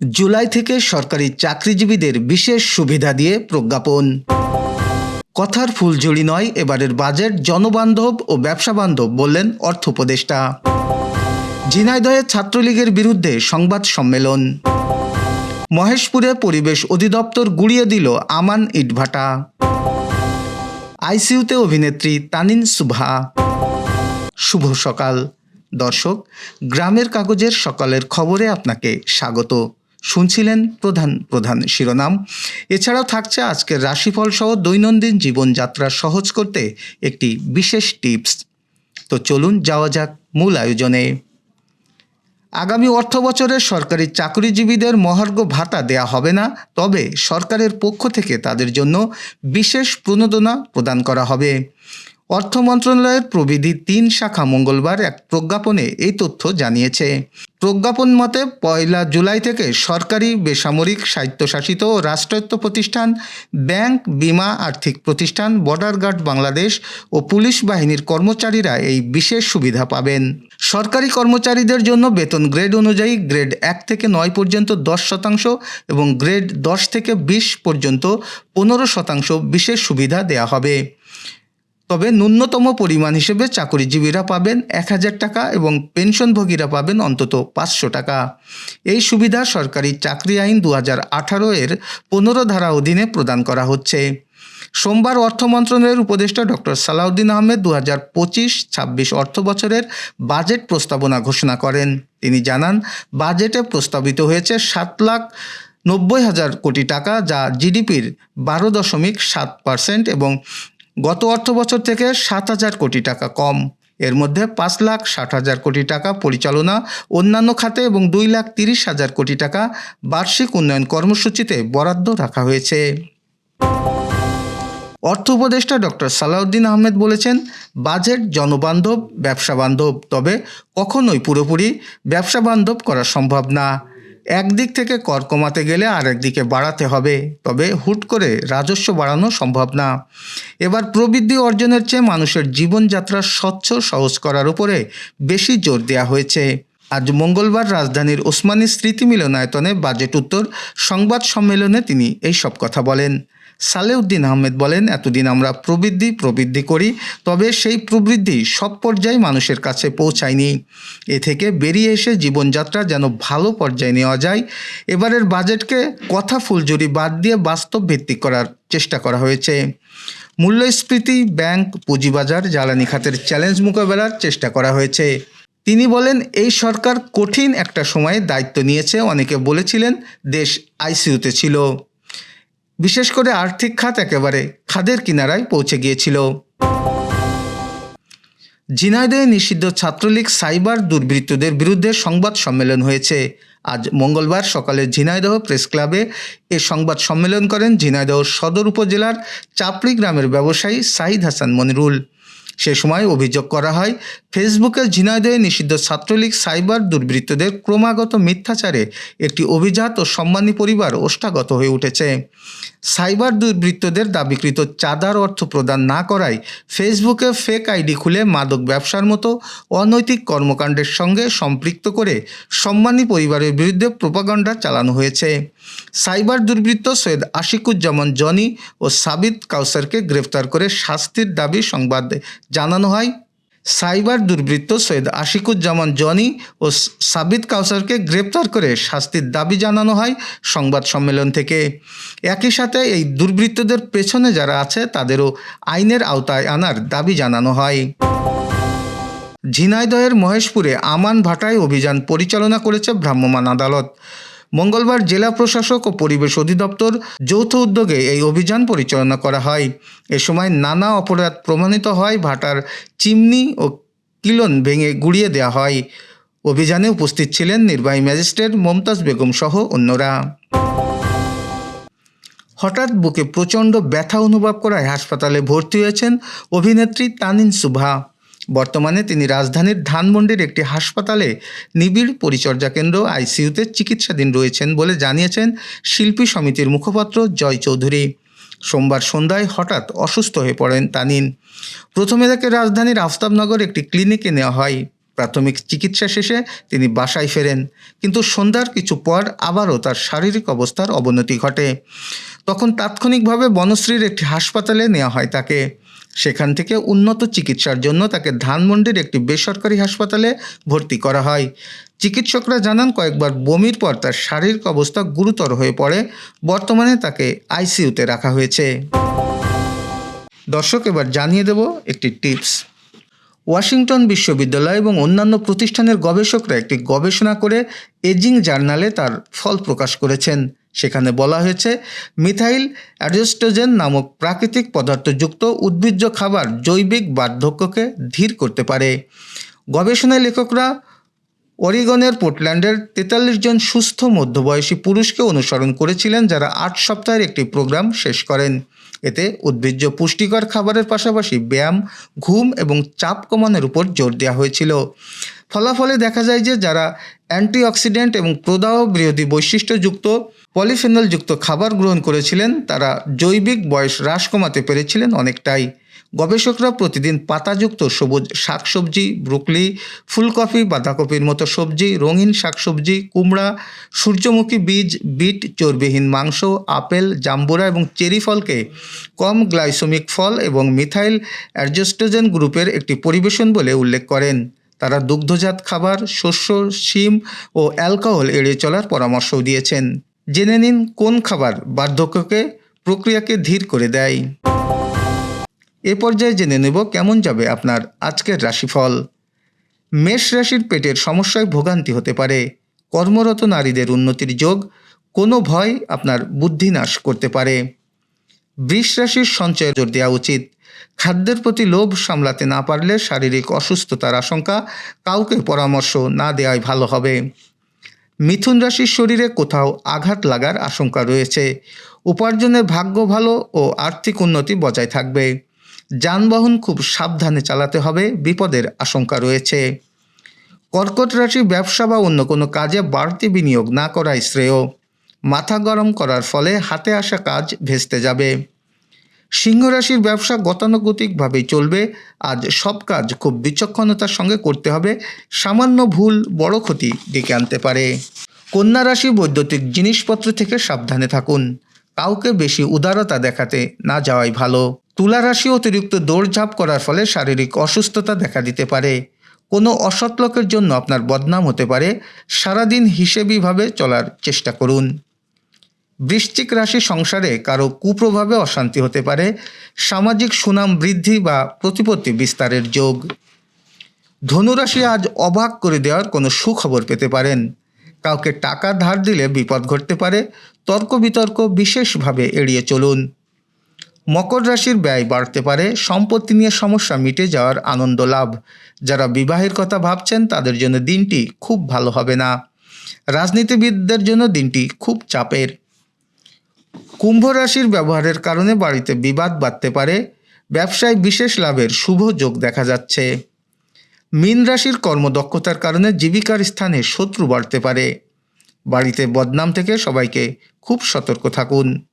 জুলাই থেকে সরকারি চাকরিজীবীদের বিশেষ সুবিধা দিয়ে প্রজ্ঞাপন। কথার ফুলঝুরি নয়, এবারের বাজেট জনবান্ধব ও ব্যবসা বান্ধব বললেন অর্থ উপদেষ্টা। ঝিনাইদহে ছাত্রলীগের বিরুদ্ধে সংবাদ সম্মেলন। মহেশপুরে পরিবেশ অধিদপ্তর গুড়িয়ে দিল আমান ইটভাটা। আইসিইউতে অভিনেত্রী তানিন সুভা। শুভ সকাল। দর্শক, গ্রামের কাগজের সকালের খবরে আপনাকে স্বাগত। শুনছিলেন প্রধান প্রধান শিরোনাম। এছাড়াও থাকছে আজকের রাশিফল সহ দৈনন্দিন জীবনযাত্রা সহজ করতে একটি বিশেষ টিপস। তো চলুন যাওয়া যাক মূল আয়োজনে। আগামী অর্থ বছরে সরকারি চাকরিজীবীদের মহার্ঘ ভাতা দেয়া হবে না, তবে সরকারের পক্ষ থেকে তাদের জন্য বিশেষ প্রণোদনা প্রদান করা হবে। অর্থ মন্ত্রণালয়ের প্রবিধি তিন শাখা মঙ্গলবার এক প্রজ্ঞাপনে এই তথ্য জানিয়েছে। প্রজ্ঞাপন মতে, পয়লা জুলাই থেকে সরকারি বেসামরিক স্বায়ত্তশাসিত ও রাষ্ট্রায়ত্ত প্রতিষ্ঠান, ব্যাংক, বিমা, আর্থিক প্রতিষ্ঠান, বর্ডার গার্ড বাংলাদেশ ও পুলিশ বাহিনীর কর্মচারীরা এই বিশেষ সুবিধা পাবেন। সরকারি কর্মচারীদের জন্য বেতন গ্রেড অনুযায়ী গ্রেড এক থেকে নয় পর্যন্ত দশ শতাংশ এবং গ্রেড দশ থেকে বিশ পর্যন্ত পনেরো শতাংশ বিশেষ সুবিধা দেয়া হবে। তবে ন্যূনতম পরিমাণ হিসেবে চাকরিজীবীরা পাবেন এক হাজার টাকা এবং পেনশনভোগীরা পাবেন অন্তত পাঁচশো টাকা। এই সুবিধা সরকারি চাকরি আইন দু আঠারো এর পনেরো ধারা অধীনে প্রদান করা হচ্ছে। সোমবার অর্থ মন্ত্রণালয়ের উপদেষ্টা ডক্টর সালাউদ্দিন আহমেদ দু হাজার পঁচিশ ছাব্বিশ অর্থ বছরের বাজেট প্রস্তাবনা ঘোষণা করেন। তিনি জানান, বাজেটে প্রস্তাবিত হয়েছে সাত লাখ নব্বই হাজার কোটি টাকা যা জিডিপির বারো দশমিক সাত পার্সেন্ট এবং গত অর্থ বছর থেকে সাত হাজার কোটি টাকা কম। এর মধ্যে পাঁচ লাখ ষাট হাজার কোটি টাকা পরিচালনা, অন্যান্য খাতে এবং দুই লাখ তিরিশ হাজার কোটি টাকা বার্ষিক উন্নয়ন কর্মসূচিতে বরাদ্দ রাখা হয়েছে। অর্থ উপদেষ্টা ডক্টর সালাউদ্দিন আহমেদ বলেছেন, বাজেট জনবান্ধব, ব্যবসা বান্ধব, তবে কখনোই পুরোপুরি ব্যবসা বান্ধব করা সম্ভব না। একদিক থেকে কর কমাতে গেলে আর একদিকে বাড়াতে হবে। তবে হুট করে রাজস্ব বাড়ানো সম্ভব না। এবার প্রবৃদ্ধি অর্জনের চেয়ে মানুষের জীবনযাত্রা স্বচ্ছ সহজ করার উপরে বেশি জোর দেওয়া হয়েছে। আজ মঙ্গলবার রাজধানীর ওসমানী স্মৃতি মিলনায়তনে বাজেট উত্তর, সংবাদ সম্মেলনে তিনি এই সব কথা বলেন। সালেউদ্দিন আহমেদ বলেন, এতদিন আমরা প্রবৃদ্ধি প্রবৃদ্ধি করি, তবে সেই প্রবৃদ্ধি সব পর্যায়ে মানুষের কাছে পৌঁছায়নি। এ থেকে বেরিয়ে এসে জীবনযাত্রা যেন ভালো পর্যায়ে নেওয়া যায়, এবারের বাজেটকে কথা ফুলজুরি বাদ দিয়ে বাস্তব ভিত্তিক করার চেষ্টা করা হয়েছে। মূল্যস্ফীতি, ব্যাংক, পুঁজিবাজার, জ্বালানি খাতের চ্যালেঞ্জ মোকাবেলার চেষ্টা করা হয়েছে। তিনি বলেন, এই সরকার কঠিন একটা সময়ে দায়িত্ব নিয়েছে। অনেকে বলেছিলেন, দেশ আইসিইউতে ছিল। বিশেষ করে আর্থিক খাত একেবারে খাদের কিনারায় পৌঁছে গিয়েছিল। ঝিনাইদহে নিষিদ্ধ ছাত্রলীগ সাইবার দুর্বৃত্তদের বিরুদ্ধে সংবাদ সম্মেলন হয়েছে। আজ মঙ্গলবার সকালে ঝিনাইদহ প্রেস ক্লাবে এ সংবাদ সম্মেলন করেন ঝিনাইদহ সদর উপজেলার চাপড়ি গ্রামের ব্যবসায়ী সাহিদ হাসান মনিরুল। সে সময় অভিযোগ করা হয়, ফেসবুকের ঝিনাইদহে নিষিদ্ধ ছাত্রলীগ, সাইবার দুর্বৃত্তদের ক্রমাগত মিথ্যাচারে একটি অভিজাত ও সম্মানী পরিবার ওষ্ঠাগত হয়ে উঠেছে। সাইবার দুর্বৃত্তদের দাবিকৃত চাঁদার অর্থ প্রদান না করায় ফেসবুকে ফেক আইডি খুলে মাদক ব্যবসার মতো অনৈতিক কর্মকাণ্ডের সঙ্গে সম্পৃক্ত করে সম্মানী পরিবারের বিরুদ্ধে প্রোপাগান্ডা চালানো হয়েছে। সাইবার দুর্বৃত্ত সৈয়দ আশিকুজ্জামান জনি ও সাবিত কাউসারকে গ্রেফতার করে শাস্তির দাবি সংবাদ জানানো হয়। সাইবার দুর্বৃত্ত সৈয়দ আশিকুজ্জামান জনি ও সাবিত কাউসারকে গ্রেপ্তার করে শাস্তির দাবি জানানো হয় সংবাদ সম্মেলন থেকে। একই সাথে এই দুর্বৃত্তদের পেছনে যারা আছে, তাদেরও আইনের আওতায় আনার দাবি জানানো হয়। ঝিনাইদহের মহেশপুরে আমান ভাটায় অভিযান পরিচালনা করেছে ভ্রাম্যমাণ আদালত। মঙ্গলবার জেলা প্রশাসক ও পরিবেশ অধিদপ্তর যৌথ উদ্যোগে এই অভিযান পরিচালনা করা হয়। এ সময় নানা অপরাধ প্রমাণিত হয়, ভাটার চিমনি ও কিলন ভেঙে গুড়িয়ে দেওয়া হয়। অভিযানে উপস্থিত ছিলেন নির্বাহী ম্যাজিস্ট্রেট মমতাজ বেগম সহ অন্যরা। হঠাৎ বুকে প্রচণ্ড ব্যথা অনুভব করায় হাসপাতালে ভর্তি হয়েছেন অভিনেত্রী তানিন সুভা। বর্তমানে তিনি রাজধানীর ধানমন্ডির একটি হাসপাতালে নিবিড় পরিচর্যা কেন্দ্র, আইসিইউতে চিকিৎসাধীন রয়েছেন বলে জানিয়েছেন শিল্পী সমিতির মুখপাত্র জয় চৌধুরী। সোমবার সন্ধ্যায় হঠাৎ অসুস্থ হয়ে পড়েন তানিন। প্রথমে তাকে রাজধানীর আফতাবনগর একটি ক্লিনিকে নেওয়া হয়। প্রাথমিক চিকিৎসা শেষে তিনি বাসায় ফেরেন, কিন্তু সন্ধ্যার কিছু পর আবারও তার শারীরিক অবস্থার অবনতি ঘটে। তখন তাৎক্ষণিকভাবে বনশ্রীর একটি হাসপাতালে নেওয়া হয় তাকে। সেখান থেকে উন্নত চিকিৎসার জন্য তাকে ধানমন্ডির একটি বেসরকারি হাসপাতালে ভর্তি করা হয়। চিকিৎসকরা জানান, কয়েকবার বমির পর তার শারীরিক অবস্থা গুরুতর হয়ে পড়ে। বর্তমানে তাকে আইসিইউতে রাখা হয়েছে। দর্শক, এবার জানিয়ে দেব একটি টিপস। ওয়াশিংটন বিশ্ববিদ্যালয় এবং অন্যান্য প্রতিষ্ঠানের গবেষকরা একটি গবেষণা করে এজিং জার্নালে তার ফল প্রকাশ করেছেন। সেখানে বলা হয়েছে, মিথাইল অ্যাডজস্টোজেন নামক প্রাকৃতিক পদার্থযুক্ত উদ্ভিজ্জ খাবার জৈবিক বার্ধক্যকে ধীর করতে পারে। গবেষণায় লেখকরা অরিগনের পোর্টল্যান্ডের তেতাল্লিশ জন সুস্থ মধ্যবয়সী পুরুষকে অনুসরণ করেছিলেন যারা আট সপ্তাহের একটি প্রোগ্রাম শেষ করেন। এতে উদ্ভিজ্জ পুষ্টিকর খাবারের পাশাপাশি ব্যায়াম, ঘুম এবং চাপ কমানোর উপর জোর দেওয়া হয়েছিল। ফলাফলে দেখা যায় যে যারা অ্যান্টিঅক্সিডেন্ট এবং প্রদাহ বিরোধী বৈশিষ্ট্যযুক্ত পলিফেনলযুক্ত খাবার গ্রহণ করেছিলেন, তারা জৈবিক বয়স হ্রাস কমাতে পেরেছিলেন অনেকটাই। গবেষকরা প্রতিদিন পাতাযুক্ত সবুজ শাকসবজি, ব্রুকলি, ফুলকপি, বাঁধাকপির মতো সবজি, রঙিন শাকসবজি, কুমড়া, সূর্যমুখী বীজ, বিট, চর্বিহীন মাংস, আপেল, জাম্বুরা এবং চেরি ফলকে কম গ্লাইসোমিক ফল এবং মিথাইল অ্যাডজস্টোজেন গ্রুপের একটি পরিবেশন বলে উল্লেখ করেন। তারা দুগ্ধজাত খাবার, শস্য, শিম ও অ্যালকোহল এড়িয়ে চলার পরামর্শও দিয়েছেন। জেনে নিন কোন খাবার বার্ধক্যকে, প্রক্রিয়াকে ধীর করে দেয়। এ পর্যায়ে জেনে নেব কেমন যাবে আপনার আজকের রাশিফল। মেষ রাশির পেটের সমস্যায় ভোগান্তি হতে পারে। কর্মরত নারীদের উন্নতির যোগ, কোনো ভয় আপনার বুদ্ধিনাশ করতে পারে। বৃষ রাশির সঞ্চয়ে জোর দেওয়া উচিত। খাদ্যের প্রতি লোভ সামলাতে না পারলে শারীরিক অসুস্থতার আশঙ্কা কাউকে পরামর্শ না দেওয়াই ভালো হবে। মিথুন রাশির শরীরে কোথাও আঘাত লাগার আশঙ্কা রয়েছে। উপার্জনের ভাগ্য ভালো ও আর্থিক উন্নতি বজায় থাকবে। যানবাহন খুব সাবধানে চালাতে হবে, বিপদের আশঙ্কা রয়েছে। কর্কট রাশি ব্যবসা বা অন্য কোনো কাজে বাড়তি বিনিয়োগ না করাই শ্রেয়। মাথা গরম করার ফলে হাতে আসা কাজ ভেস্তে যাবে। সিংহ রাশির ব্যবসা গতানুগতিকভাবেই চলবে। আজ সব কাজ খুব বিচক্ষণতার সঙ্গে করতে হবে। সামান্য ভুল বড় ক্ষতি ডেকে আনতে পারে। কন্যা রাশি বৈদ্যুতিক জিনিসপত্র থেকে সাবধানে থাকুন। কাউকে বেশি উদারতা দেখাতে না যাওয়াই ভালো। তুলা রাশি অতিরিক্ত দৌড়ঝাঁপ করার ফলে শারীরিক অসুস্থতা দেখা দিতে পারে। কোনো অসৎ লোকের জন্য আপনার বদনাম হতে পারে। সারাদিন হিসেবিভাবে চলার চেষ্টা করুন। বৃশ্চিক রাশি সংসারে কারও কুপ্রভাবে অশান্তি হতে পারে, সামাজিক সুনাম বৃদ্ধি বা প্রতিপত্তি বিস্তারের যোগ। ধনুরাশি আজ অবাক করে দেওয়ার কোনো সুখবর পেতে পারেন। কাউকে টাকা ধার দিলে বিপদ ঘটতে পারে, তর্ক বিতর্ক বিশেষভাবে এড়িয়ে চলুন। মকর রাশির ব্যয় বাড়তে পারে, সম্পত্তি নিয়ে সমস্যা মিটে যাওয়ার আনন্দ লাভ। যারা বিবাহের কথা ভাবছেন, তাদের জন্য দিনটি খুব ভালো হবে না। রাজনীতিবিদদের জন্য দিনটি খুব চাপের। কুম্ভ রাশির ব্যবহারের কারণে বাড়িতে বিবাদ বাড়তে পারে। ব্যবসায় বিশেষ লাভের শুভ যোগ দেখা যাচ্ছে। মীন রাশির কর্মদক্ষতার কারণে জীবিকার স্থানে শত্রু বাড়তে পারে। বাড়িতে বদনাম থেকে সবাইকে খুব সতর্ক থাকুন।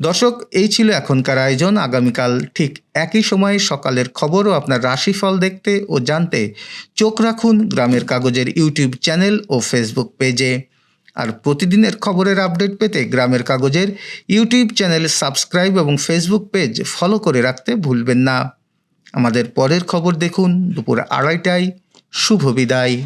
দর্শক, এই ছিল এখনকার আয়োজন। আগামীকাল ঠিক একই সময়ে সকালের খবর ও আপনার রাশিফল দেখতে ও জানতে চোখ রাখুন গ্রামের কাগজের ইউটিউব চ্যানেল ও ফেসবুক পেজে। আর প্রতিদিনের খবরের আপডেট পেতে গ্রামের কাগজের ইউটিউব চ্যানেল সাবস্ক্রাইব এবং ফেসবুক পেজ ফলো করে রাখতে ভুলবেন না। আমাদের পরের খবর দেখুন দুপুর আড়াইটায়। শুভ বিদায়।